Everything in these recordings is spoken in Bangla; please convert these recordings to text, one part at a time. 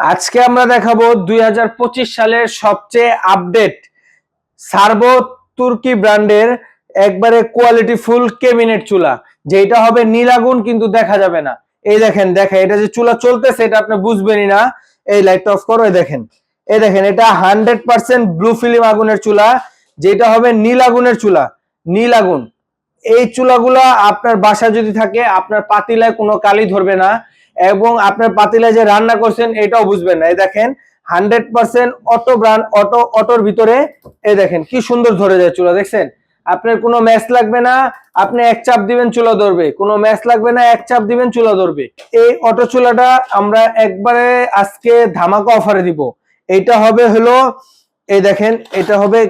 আজকে আমরা দেখাবো দুই হাজার পঁচিশ সালের সবচেয়ে আপডেট সার্বো তুর্কি ব্র্যান্ডের একবারে কোয়ালিটি ফুল কেবিনেট চুলা। যেটা হবে নীল আগুন কিন্তু দেখা যাবে না। এই দেখেন দেখেন, এটা যে চুলা চলতেছে, এটা আপনি বুঝবেনই না। এই লাইটটা অফ করো দেখেন। এই দেখেন, এটা হান্ড্রেড পার্সেন্ট ব্লু ফিল্ম আগুনের চুলা যেটা হবে নীল আগুনের চুলা। নীল আগুন এই চুলাগুলা আপনার বাসা যদি থাকে, আপনার পাতিলায় কোনো কালি ধরবে না। এবং আপনার পাতিলায় যে রান্না করছেন, এটাও বুঝবেন না। এই দেখেন, hundred percent auto brand auto, অটোর ভিতরে এই দেখেন, কি সুন্দর ধরে যায় চুলা, দেখছেন? আপনার কোনো ম্যাচ লাগবে না, আপনি এক চাপ দিবেন, চুলা ধরবে। কোনো ম্যাচ লাগবে না, এক চাপ দিবেন, চুলা ধরবে। এই অটো চুলাটা আমরা একবারে আজকে ধামাকা অফারে দিব। এটা হবে হলো, এই দেখেন, এটা হবে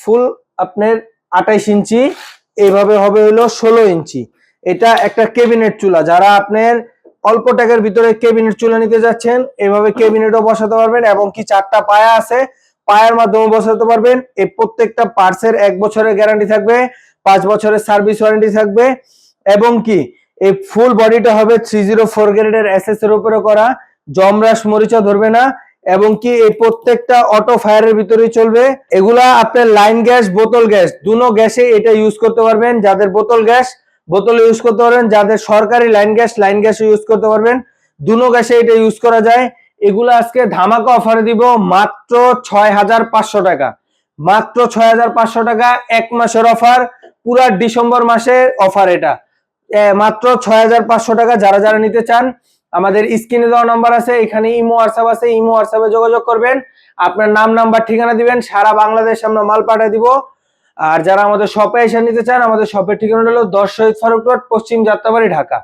ফুল আপনার আঠাইশ ইঞ্চি, এইভাবে হবে হলো ষোলো ইঞ্চি। এটা একটা কেবিনেট চুলা, যারা আপনার অল্প টাকার ভিতরে কেবিনেট চুলে নিতে যাচ্ছেন। এভাবে কেবিনেটও বসাতে পারবেন এবং কি চারটা পায়া আছে, পায়ার মাধ্যমে বসাতে পারবেন। এই প্রত্যেকটা পার্টসের এক বছরের গ্যারান্টি থাকবে, পাঁচ বছরের সার্ভিস ওয়ারেন্টি থাকবে এবং কি এই ফুল বডিটা হবে থ্রি জিরো ফোর গ্রেডের এসএস এর উপরে করা জমরাস মরিচা ধরবে না এবং কি এই প্রত্যেকটা অটো ফায়ারের ভিতরেই চলবে। এগুলা আপনার লাইন গ্যাস, বোতল গ্যাস, দুনো গ্যাসে এটা ইউজ করতে পারবেন। যাদের বোতল গ্যাস বোতল ইউজ করতে পারবেন যাদের সরকারি line gas line gas use করতে পারবেন। দুনো গ্যাসে এটা ইউজ করা যায়। এগুলো আজকে ধামাকা অফারে দিব মাত্র ছয় হাজার পাঁচশো টাকা। মাত্র ছয় হাজার পাঁচশো টাকা এক মাসের অফার পুরা ডিসেম্বর মাসের অফার এটা। মাত্র ছয় হাজার পাঁচশো টাকা যারা যারা নিতে চান, আমাদের স্ক্রিনে দেওয়া নাম্বার আছে, এখানে ইমো হোয়াটসঅ্যাপ আছে, ইমো হোয়াটসঅ্যাপে যোগাযোগ করবেন। আপনার নাম নাম্বার ঠিকানা দিবেন, সারা বাংলাদেশ আমরা মাল পাঠিয়ে দিব। আর যারা আমাদের শপে এসে নিতে চান, আমাদের শপের ঠিকানাটা হলো দশ শহীদ ফারুক রোড, পশ্চিম যাত্রাবাড়ি, ঢাকা।